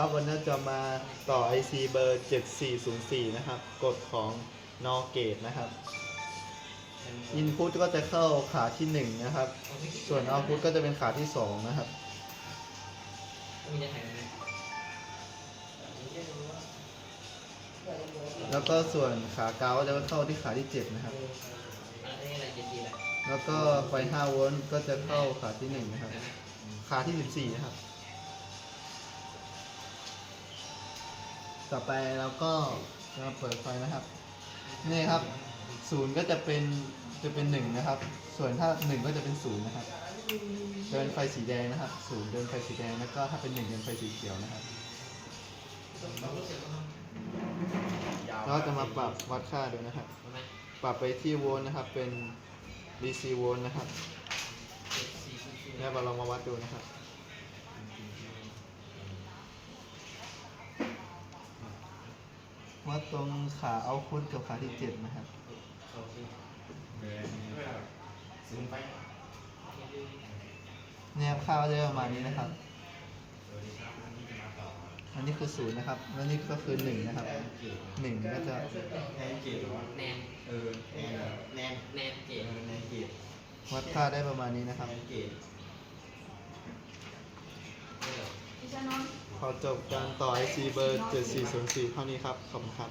ครับ วันนี้จะมาต่อ IC เบอร์ 7404 นะครับกฎของ NOR gate นะครับ Input ก็จะเข้าขาที่ 1 นะครับ ส่วน Output ก็จะเป็นขาที่ 2 นะครับ แล้วก็ส่วนขาเกาจะเข้าที่ขาที่ 7 นะครับ และแล้วก็ไฟ5โวลต์ก็จะเข้าขาที่ 1 นะครับ ขาที่ 14 นะครับ ต่อไปเราก็จะมาเปิดไฟนะครับ นี่ครับศูนย์ก็จะเป็นจะเป็นหนึ่งนะครับ ส่วนถ้าหนึ่งก็จะเป็นศูนย์นะครับ เดินไฟสีแดงนะครับศูนย์เดินไฟสีแดงแล้วก็ถ้าเป็นหนึ่งเดินไฟสีเขียวนะครับเราจะมาปรับวัดค่าดูนะครับ ปรับไปที่โวลต์นะครับ เป็น DC โวลต์นะครับเจ็ดสี่ศูนย์ศูนย์แล้วเราลองมาวัดดูนะครับ วัดตรงขาเอาพุทกับขาที่เจ็ดนะครับเนี่ยค่าก็จะประมาณนี้นะครับ อันนี้คือศูนย์นะครับ แล้วนี่ก็คือหนึ่งนะครับหนึ่งก็จะแนนเกตหรอวะแนนเออแนนแนนแนนเจเออแนนเกตวัดค่าได้ประมาณนี้นะครับแนนเกต ขอจบการต่อ IC เบอร์7404เท่านี้ครับ ขอบคุณครับ